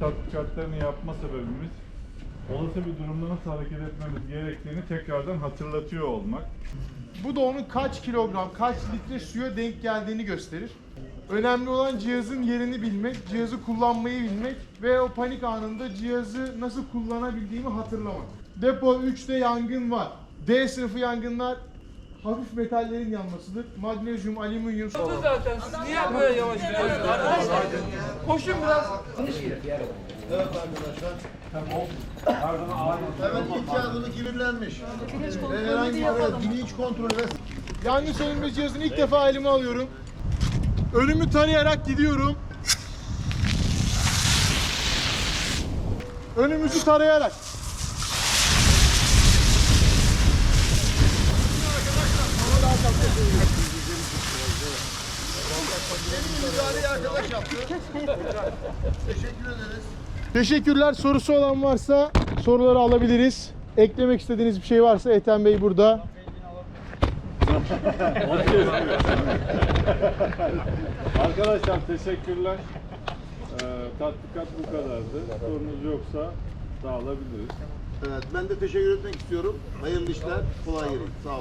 Tatbikatlarını yapma sebebimiz olası bir durumda nasıl hareket etmemiz gerektiğini tekrardan hatırlatıyor olmak. Bu da onun kaç kilogram, kaç litre suya denk geldiğini gösterir. Önemli olan cihazın yerini bilmek, cihazı kullanmayı bilmek ve o panik anında cihazı nasıl kullanabildiğimi hatırlamak. Depo 3'te yangın var. D sınıfı yangınlar hafif metallerin yanmasıdır. Magnezyum, alüminyum, Oldu zaten. Siz niye böyle yavaş gidiyorsunuz arkadaşlar? Koşun biraz. Evet ilk yargılı kirlenmiş. Ve herhangi bir evet, bilinç kontrolü ve Yangın söndürme cihazını ilk defa elime alıyorum. Önümü tarayarak gidiyorum. Önümüzü tarayarak. Müdahaleyi arkadaş yaptı. Teşekkür ederiz. Teşekkürler. Sorusu olan varsa soruları alabiliriz. Eklemek istediğiniz bir şey varsa Ethem Bey burada. Arkadaşlar teşekkürler. Ee, tatbikat bu kadardı. Sorunuz yoksa dağılabiliriz. Evet ben de teşekkür etmek istiyorum. Hayırlı işler. Kolay gelsin. Sağ olun.